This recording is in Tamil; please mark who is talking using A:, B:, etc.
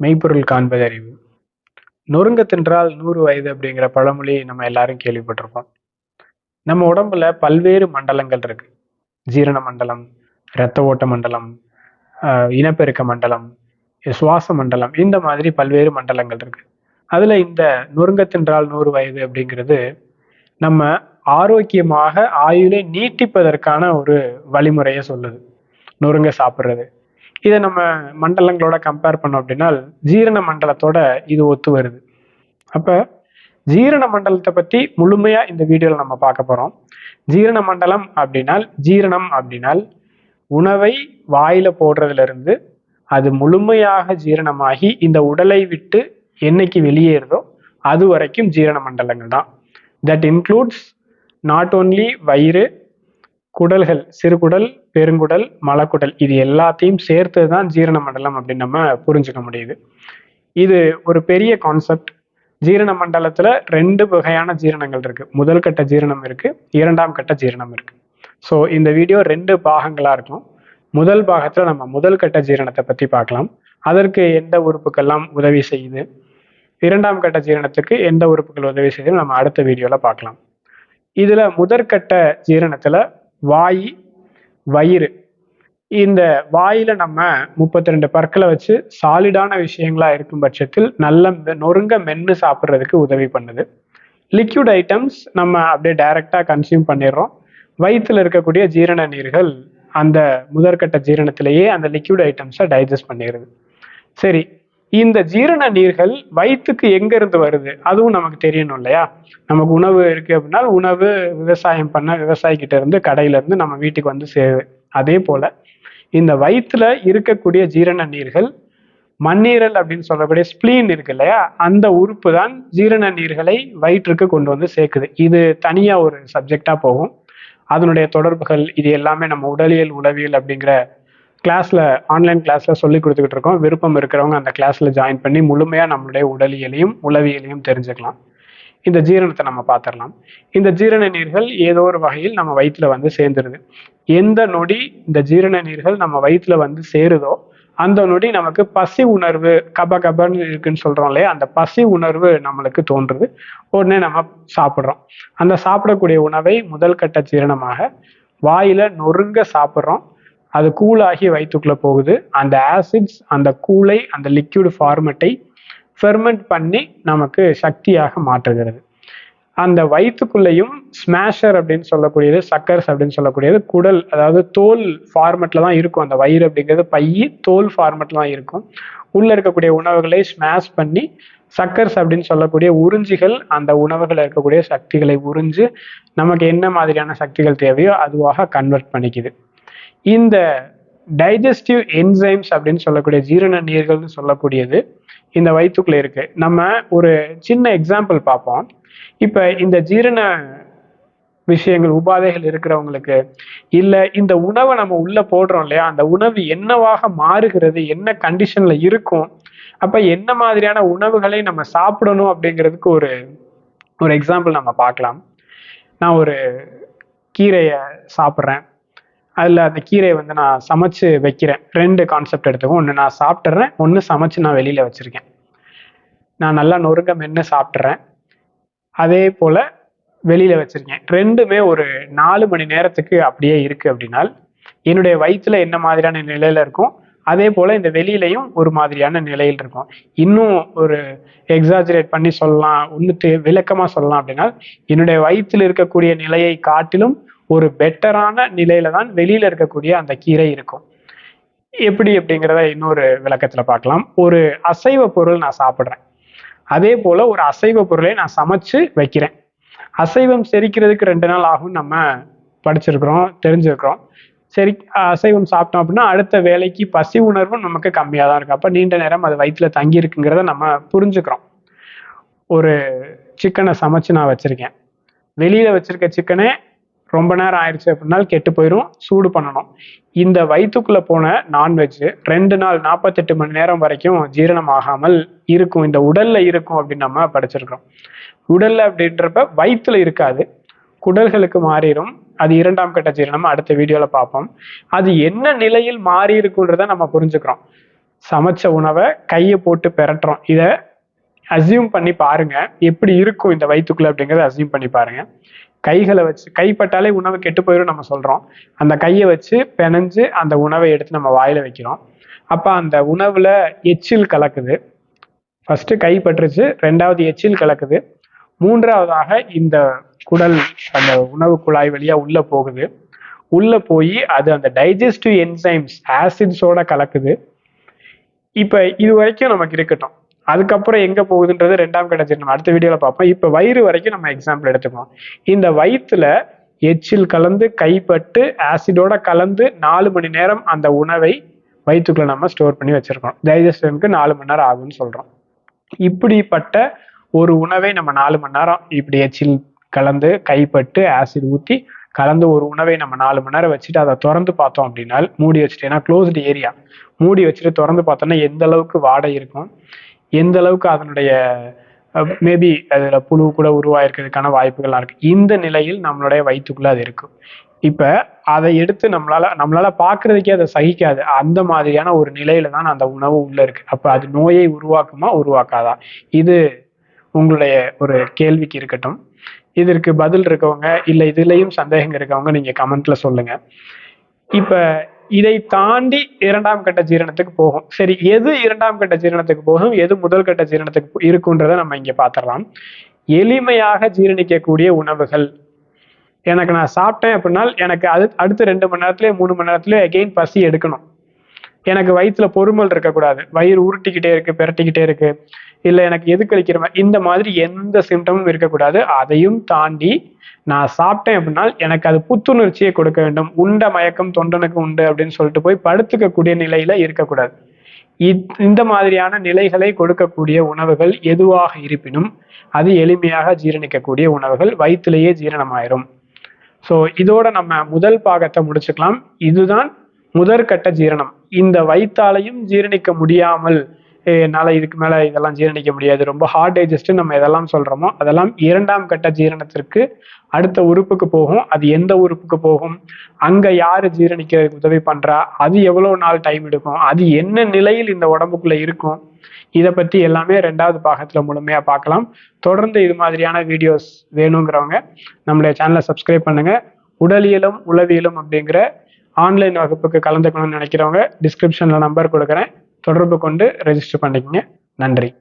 A: மெய்ப்பொருள் காண்பது அறிவு நொறுங்க தின்றால் நூறு வயது அப்படிங்கிற பழமொழி நம்ம எல்லாரும் கேள்விப்பட்டிருப்போம். நம்ம உடம்புல பல்வேறு மண்டலங்கள் இருக்கு. ஜீரண மண்டலம் இரத்த ஓட்ட மண்டலம் இனப்பெருக்க மண்டலம் சுவாச மண்டலம் இந்த மாதிரி பல்வேறு மண்டலங்கள் இருக்கு. அதுல இந்த நொறுங்க தின்றால் நூறு வயது அப்படிங்கிறது நம்ம ஆரோக்கியமாக ஆயுளை நீட்டிப்பதற்கான ஒரு வழிமுறையை சொல்லுது. நொறுங்க சாப்பிட்றது இதை நம்ம மண்டலங்களோட கம்பேர் பண்ணோம் அப்படின்னா ஜீரண மண்டலத்தோட இது ஒத்து வருது. அப்போ ஜீரண மண்டலத்தை பற்றி முழுமையாக இந்த வீடியோவில் நம்ம பார்க்க போகிறோம் ஜீரண மண்டலம் அப்படின்னால் ஜீரணம் அப்படின்னால் உணவை வாயில் போடுறதுலேருந்து அது முழுமையாக ஜீரணமாகி இந்த உடலை விட்டு என்னைக்கு வெளியேறுதோ அது வரைக்கும் ஜீரண மண்டலங்கள் தான். தட் இன்க்ளூட்ஸ் நாட் ஓன்லி வயிறு குடல்கள் சிறுகுடல் பெருங்குடல் மலக்குடல் இது எல்லாத்தையும் சேர்த்து தான் ஜீரண மண்டலம் அப்படின்னு நம்ம புரிஞ்சுக்க முடியுது. இது ஒரு பெரிய கான்செப்ட் ஜீரண மண்டலத்துல ரெண்டு வகையான ஜீரணங்கள் இருக்கு. முதல் கட்ட ஜீரணம் இருக்கு இரண்டாம் கட்ட ஜீரணம் இருக்கு. ஸோ இந்த வீடியோ ரெண்டு பாகங்களா இருக்கும். முதல் பாகத்துல நம்ம முதல் கட்ட ஜீரணத்தை பத்தி பார்க்கலாம். அதற்கு எந்த உறுப்புக்கெல்லாம் உதவி செய்யுது? இரண்டாம் கட்ட ஜீரணத்துக்கு எந்த உறுப்புகள் உதவி செய்யுது நம்ம அடுத்த வீடியோல பார்க்கலாம். இதுல முதற்கட்ட ஜீரணத்துல வாய் வயிறு. இந்த வாயில நம்ம முப்பத்தி ரெண்டு பற்களை வச்சு சாலிடான விஷயங்களா இருக்கும் பட்சத்தில் நல்ல நொறுங்க மென்று சாப்பிட்றதுக்கு உதவி பண்ணுது. லிக்யூட் ஐட்டம்ஸ் நம்ம அப்படியே டைரக்டா கன்சியூம் பண்ணிடுறோம். வயிற்றுல இருக்கக்கூடிய ஜீரண நீர்கள் அந்த முதற்கட்ட ஜீரணத்திலேயே அந்த லிக்யூட் ஐட்டம்ஸை டைஜஸ்ட் பண்ணிடுது. சரி இந்த ஜீரண நீர்கள் வயிற்றுக்கு எங்க இருந்து வருது? அதுவும் நமக்கு தெரியணும் இல்லையா? நமக்கு உணவு இருக்கு அப்படின்னா உணவு விவசாயம் பண்ண விவசாயிக்கிட்ட இருந்து கடையில இருந்து நம்ம வீட்டுக்கு வந்து சேருது அதே போல இந்த வயிற்றுல இருக்கக்கூடிய ஜீரண நீர்கள் மண்ணீரல் அப்படின்னு சொல்லக்கூடிய ஸ்பிளீன் இருக்கு இல்லையா? அந்த உறுப்பு தான் ஜீரண நீர்களை வயிற்றுக்கு கொண்டு வந்து சேர்க்குது. இது தனியா ஒரு சப்ஜெக்டா போகும். அதனுடைய தொடர்புகள் இது எல்லாமே நம்ம உடலியல் உளவியல் அப்படிங்கிற கிளாஸில் ஆன்லைன் கிளாஸில் சொல்லி கொடுத்துக்கிட்டு இருக்கோம். விருப்பம் இருக்கிறவங்க அந்த கிளாஸில் ஜாயின் பண்ணி முழுமையாக நம்மளுடைய உடலியலையும் உளவியலையும் தெரிஞ்சுக்கலாம். இந்த ஜீரணத்தை நம்ம பார்த்துடலாம். இந்த ஜீரண நீர்கள் ஏதோ ஒரு வகையில் நம்ம வயிற்றில் வந்து சேர்ந்துருது. எந்த நொடி இந்த ஜீரண நீர்கள் நம்ம வயிற்றுல வந்து சேருதோ அந்த நொடி நமக்கு பசி உணர்வு கப கபன்னு இருக்குன்னு சொல்கிறோம் இல்லையா? அந்த பசி உணர்வு நம்மளுக்கு தோன்றுது. உடனே நம்ம சாப்பிட்றோம். அந்த சாப்பிடக்கூடிய உணவை முதல் கட்ட ஜீரணமாக வாயில நொறுங்க சாப்பிட்றோம். அது கூலாகி வயிற்றுக்குள்ளே போகுது. அந்த ஆசிட்ஸ் அந்த கூலை அந்த லிக்யூட் ஃபார்மெட்டை ஃபெர்மெண்ட் பண்ணி நமக்கு சக்தியாக மாற்றுகிறது. அந்த வயிற்றுக்குள்ளேயும் ஸ்மாஷர் அப்படின்னு சொல்லக்கூடியது சக்கர்ஸ் அப்படின்னு சொல்லக்கூடியது குடல் அதாவது தோல் ஃபார்மெட்டில் தான் இருக்கும். அந்த வயிறு அப்படிங்கிறது பையி தோல் ஃபார்மெட்டில் தான் இருக்கும். உள்ளே இருக்கக்கூடிய உணவுகளை ஸ்மாஷ் பண்ணி சக்கர்ஸ் அப்படின்னு சொல்லக்கூடிய உறிஞ்சிகள் அந்த உணவுகளில் இருக்கக்கூடிய சக்திகளை உறிஞ்சு நமக்கு என்ன மாதிரியான சக்திகள் தேவையோ அதுவாக கன்வெர்ட் பண்ணிக்குது. இந்த டைஜஸ்டிவ் என்சைம்ஸ் அப்படின்னு சொல்லக்கூடிய ஜீரண நீர்கள்னு சொல்லக்கூடியது இந்த வயிற்றுக்குள்ள இருக்கு. நம்ம ஒரு சின்ன எக்ஸாம்பிள் பார்ப்போம். இப்போ இந்த ஜீரண விஷயங்கள் உபாதைகள் இருக்கிறவங்களுக்கு இல்லை இந்த உணவை நம்ம உள்ள போடுறோம் இல்லையா? அந்த உணவு என்னவாக மாறுகிறது என்ன கண்டிஷன்ல இருக்கும்? அப்ப என்ன மாதிரியான உணவுகளை நம்ம சாப்பிடணும் அப்படிங்கிறதுக்கு ஒரு ஒரு எக்ஸாம்பிள் நம்ம பார்க்கலாம். நான் ஒரு கீரையை சாப்பிட்றேன். அதில் அந்த கீரையை வந்து நான் சமைச்சு வைக்கிறேன். ரெண்டு கான்செப்ட் எடுத்துக்கும் ஒன்று நான் சாப்பிட்றேன் ஒன்று சமைச்சு நான் வெளியில் வச்சுருக்கேன். நான் நல்லா நொறுங்க மென்று சாப்பிட்றேன் அதே போல் வெளியில் வச்சுருக்கேன். ரெண்டுமே ஒரு நாலு மணி நேரத்துக்கு அப்படியே இருக்குது அப்படின்னால் என்னுடைய வயிற்றுல என்ன மாதிரியான நிலையில் இருக்கும் அதே போல் இந்த வெளியிலையும் ஒரு மாதிரியான நிலையில் இருக்கும். இன்னும் ஒரு எக்ஸாஜரேட் பண்ணி சொல்லலாம் ஒன்று விளக்கமாக சொல்லலாம் அப்படின்னா என்னுடைய வயிற்றில் இருக்கக்கூடிய நிலையை காட்டிலும் ஒரு பெட்டரான நிலையில தான் வெளியில இருக்கக்கூடிய அந்த கீரை இருக்கும். எப்படி அப்படிங்கிறத இன்னொரு விளக்கத்துல பார்க்கலாம். ஒரு அசைவ பொருள் நான் சாப்பிட்றேன். அதே போல ஒரு அசைவ பொருளை நான் சமைச்சு வைக்கிறேன். அசைவம் செரிக்கிறதுக்கு ரெண்டு நாள் ஆகும் நம்ம படிச்சிருக்கிறோம் தெரிஞ்சிருக்கிறோம். சரி அசைவம் சாப்பிட்டோம் அப்படின்னா அடுத்த வேலைக்கு பசி உணர்வும் நமக்கு கம்மியாக தான் இருக்கும் அப்போ நீண்ட நேரம் அது வயிற்றுல தங்கி இருக்குங்கிறத நம்ம புரிஞ்சுக்கிறோம். ஒரு சிக்கனை சமைச்சு நான் வச்சுருக்கேன். வெளியில் வச்சுருக்க சிக்கனே ரொம்ப நேரம் ஆயிடுச்சு அப்படின்னா கெட்டு போயிடும் சூடு பண்ணணும். இந்த வயிற்றுக்குள்ளே போன நான்வெஜ் ரெண்டு நாள் நாற்பத்தெட்டு மணி நேரம் வரைக்கும் ஜீரணம் ஆகாமல் இருக்கும். இந்த உடலில் இருக்கும் அப்படின்னு நம்ம படிச்சிருக்கிறோம். உடலில் அப்படின்றப்ப வயிற்றுல இருக்காது. குடல்களுக்கு மாறிடும் அது இரண்டாம் கட்ட ஜீரணம் அடுத்த வீடியோவில் பார்ப்போம். அது என்ன நிலையில் மாறி இருக்குன்றத நம்ம புரிஞ்சுக்கிறோம். சமைச்ச உணவை கையை போட்டு பெரட்டுறோம். இதை அசியூம் பண்ணி பாருங்க. எப்படி இருக்கும் இந்த வயிற்றுக்குள்ள அப்படிங்கிறத அசியூம் பண்ணி பாருங்க. கைகளை வச்சு கைப்பட்டாலே உணவு கெட்டு போயிடும் நம்ம சொல்றோம். அந்த கையை வச்சு பெனஞ்சு அந்த உணவை எடுத்து நம்ம வாயில வைக்கிறோம். அப்ப அந்த உணவுல எச்சில் கலக்குது. ஃபர்ஸ்ட் கை பற்றுச்சு ரெண்டாவது எச்சில் கலக்குது. மூன்றாவதாக இந்த குடல் அந்த உணவு குழாய் வழியா உள்ள போகுது. உள்ள போய் அது அந்த டைஜஸ்டிவ் என்சைம்ஸ் ஆசிட்ஸோட கலக்குது. இப்ப இது வரைக்கும் நமக்கு இருக்கட்டும். அதுக்கப்புறம் எங்க போகுதுன்றது ரெண்டாம் கட்ட நம்ம அடுத்த வீடியோல பார்ப்போம். இப்ப வயிறு வரைக்கும் நம்ம எக்ஸாம்பிள் எடுத்துக்கோம் இந்த வயிற்றுல எச்சில் கலந்து கைப்பட்டு ஆசிடோட கலந்து நாலு மணி நேரம் அந்த உணவை வயிற்றுக்குள்ள நம்ம ஸ்டோர் பண்ணி வச்சிருக்கோம். டைஜஸ்டனுக்கு நாலு மணி நேரம் ஆகும்னு சொல்றோம். இப்படிப்பட்ட ஒரு உணவை நம்ம நாலு மணி நேரம் இப்படி எச்சில் கலந்து கைப்பட்டு ஆசிட் ஊற்றி கலந்து ஒரு உணவை நம்ம நாலு மணி நேரம் வச்சுட்டு அதை திறந்து பார்த்தோம் அப்படின்னா மூடி வச்சுட்டு ஏன்னா க்ளோஸ்டு ஏரியா மூடி வச்சுட்டு திறந்து பார்த்தோம்னா எந்த அளவுக்கு வாடை இருக்கும்? எந்த அளவுக்கு அதனுடைய மேபி அதில் புழு கூட உருவாயிருக்கிறதுக்கான வாய்ப்புகள்லாம் இருக்குது இந்த நிலையில் நம்மளுடைய வயிற்றுக்குள்ளே அது இருக்கும். இப்போ அதை எடுத்து நம்மளால நம்மளால பார்க்கறதுக்கே அதை சகிக்காது. அந்த மாதிரியான ஒரு நிலையில தான் அந்த உணவு உள்ள இருக்கு. அப்போ அது நோயை உருவாக்குமா உருவாக்காதா? இது உங்களுடைய ஒரு கேள்விக்கு இருக்கட்டும். இதற்கு பதில் இருக்கவங்க இல்லை இதுலேயும் சந்தேகம் இருக்கவங்க நீங்கள் கமெண்ட்ல சொல்லுங்க. இப்போ இதை தாண்டி இரண்டாம் கட்ட ஜீரணத்துக்கு போகும். சரி எது இரண்டாம் கட்ட ஜீரணத்துக்கு போகும் எது முதல் கட்ட ஜீரணத்துக்கு இருக்குன்றதை நம்ம இங்க பாத்திரலாம் எளிமையாக ஜீரணிக்கக்கூடிய உணவுகள். எனக்கு நான் சாப்பிட்டேன் அப்படின்னா எனக்கு அது அடுத்த ரெண்டு மணி நேரத்துலயே மூணு மணி நேரத்துலயே அகெயின் பசி எடுக்கணும். எனக்கு வயிற்றுல பொறுமல் இருக்கக்கூடாது. வயிறு உருட்டிக்கிட்டே இருக்கு பெரட்டிக்கிட்டே இருக்கு. இல்லை எனக்கு எது கழிக்கிறவன் இந்த மாதிரி எந்த சிம்டமும் இருக்கக்கூடாது. அதையும் தாண்டி நான் சாப்பிட்டேன் அப்படின்னா எனக்கு அது புத்துணர்ச்சியை கொடுக்க வேண்டும். உண்ட மயக்கம் தொண்டனுக்கு உண்டு அப்படின்னு சொல்லிட்டு போய் படுத்துக்கக்கூடிய நிலையில இருக்கக்கூடாது. இந்த மாதிரியான நிலைகளை கொடுக்கக்கூடிய உணவுகள் எதுவாக இருப்பினும் அது எளிமையாக ஜீரணிக்கக்கூடிய உணவுகள் வயிற்றுலேயே ஜீரணமாயிரும். ஸோ இதோட நம்ம முதல் பாகத்தை முடிச்சுக்கலாம். இதுதான் முதற்கட்ட ஜீரணம். இந்த வயிற்றாலையும் ஜீரணிக்க முடியாமல் என்னால் இதுக்கு மேலே இதெல்லாம் ஜீரணிக்க முடியாது. ரொம்ப ஹார்ட் டைஜஸ்ட்டு நம்ம எதெல்லாம் சொல்கிறோமோ அதெல்லாம் இரண்டாம் கட்ட ஜீரணத்திற்கு அடுத்த உறுப்புக்கு போகும். அது எந்த உறுப்புக்கு போகும்? அங்கே யார் ஜீரணிக்க உதவி பண்ணுறா அது எவ்வளோ நாள் டைம் எடுக்கும்? அது என்ன நிலையில் இந்த உடம்புக்குள்ளே இருக்கும்? இதை பற்றி எல்லாமே ரெண்டாவது பாகத்தில் முழுமையாக பார்க்கலாம். தொடர்ந்து இது மாதிரியான வீடியோஸ் வேணுங்கிறவங்க நம்மளுடைய சேனலை சப்ஸ்கிரைப் பண்ணுங்கள் உடலியலும் உளவியலும் அப்படிங்கிற ஆன்லைன் வகுப்புக்கு கலந்துக்கணும்னு நினைக்கிறவங்க டிஸ்கிரிப்ஷனில் நம்பர் கொடுக்குறேன். தொடர்பு கொண்டு ரெஜிஸ்டர் பண்ணிக்கங்க. நன்றி.